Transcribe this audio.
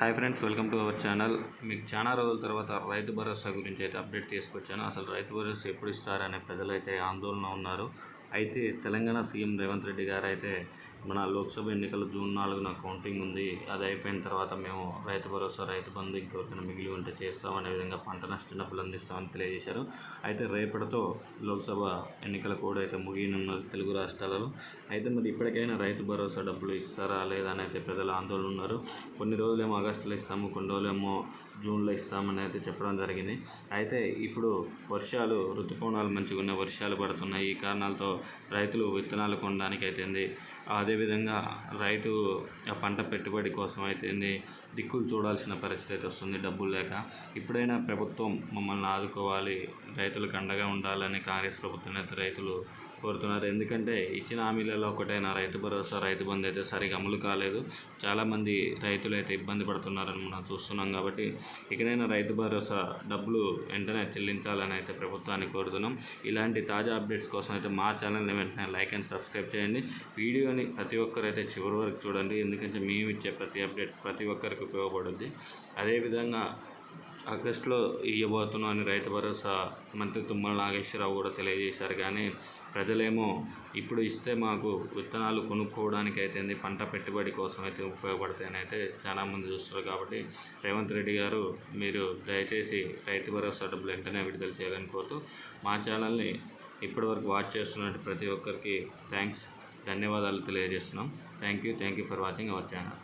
Hi friends welcome to our channel. మీకు చాలా రోజుల తర్వాత రైతు భరోసా గురించి అయితే అప్డేట్ తీసుకొచ్చాను. అసలు రైతు భరోసా ఎప్పుడు ఇస్తారనే ప్రజలు అయితే ఆందోళన ఉన్నారు. అయితే తెలంగాణ సీఎం రేవంత్ రెడ్డి గారు అయితే మన లోక్సభ ఎన్నికలు జూన్ నాలుగున కౌంటింగ్ ఉంది. అది అయిపోయిన తర్వాత మేము రైతు భరోసా రైతు బంధు ఇంకెవరికైనా మిగిలి ఉంటే చేస్తామనే విధంగా పంట నష్ట డబ్బులు అందిస్తామని తెలియజేశారు. అయితే రేపటితో లోక్సభ ఎన్నికల కూడా అయితే ముగియనున్నది తెలుగు రాష్ట్రాలలో. అయితే మరి ఇప్పటికైనా రైతు భరోసా డబ్బులు ఇస్తారా లేదా అని అయితే ప్రజలు ఆందోళన ఉన్నారు. కొన్ని రోజులేమో ఆగస్టులో ఇస్తాము కొన్ని రోజులేమో జూన్లో ఇస్తామని అయితే చెప్పడం జరిగింది. అయితే ఇప్పుడు వర్షాలు ఋతుపవనాలు మంచిగా ఉన్నాయి వర్షాలు పడుతున్నాయి. ఈ కారణాలతో రైతులు విత్తనాలు కొనడానికి అయితేంది అదేవిధంగా రైతు ఆ పంట పెట్టుబడి కోసం అయితే దిక్కులు చూడాల్సిన పరిస్థితి అయితే వస్తుంది డబ్బులు లేక. ఇప్పుడైనా ప్రభుత్వం మమ్మల్ని ఆదుకోవాలి రైతులకు అండగా ఉండాలని కాంగ్రెస్ ప్రభుత్వం అయితే రైతులు కోరుతున్నారు. ఎందుకంటే ఇచ్చిన హామీలలో ఒకటైన రైతు భరోసా రైతు బంధు అయితే సరిగా అమలు కాలేదు. చాలామంది రైతులు అయితే ఇబ్బంది పడుతున్నారని మనం చూస్తున్నాం కాబట్టి ఇకనైనా రైతు భరోసా డబ్బులు వెంటనే చెల్లించాలని అయితే ప్రభుత్వాన్ని కోరుతున్నాం. ఇలాంటి తాజా అప్డేట్స్ కోసం అయితే మా ఛానల్ని వెంటనే లైక్ అండ్ సబ్స్క్రైబ్ చేయండి. వీడియోని ప్రతి ఒక్కరైతే చివరి వరకు చూడండి. ఎందుకంటే మేము ఇచ్చే ప్రతి అప్డేట్ ప్రతి ఒక్కరికి ఉపయోగపడుద్ది. అదేవిధంగా ఆగస్టులో ఇవ్వబోతున్నాం అని రైతు భరోసా మంత్రి తుమ్మల నాగేశ్వరరావు కూడా తెలియజేశారు. కానీ ప్రజలేమో ఇప్పుడు ఇస్తే మాకు విత్తనాలు కొనుక్కోవడానికి అయితే పంట పెట్టుబడి కోసం అయితే ఉపయోగపడతాయని అయితే చాలామంది చూస్తారు కాబట్టి రేవంత్ రెడ్డి గారు మీరు దయచేసి రైతు భరోసా డబ్బులు వెంటనే విడుదల చేయాలని కోరుతూ మా ఛానల్ని ఇప్పటివరకు వాచ్ చేస్తున్నట్టు ప్రతి ఒక్కరికి థ్యాంక్స్ ధన్యవాదాలు తెలియజేస్తున్నాం. Thank you thank you for watching our channel.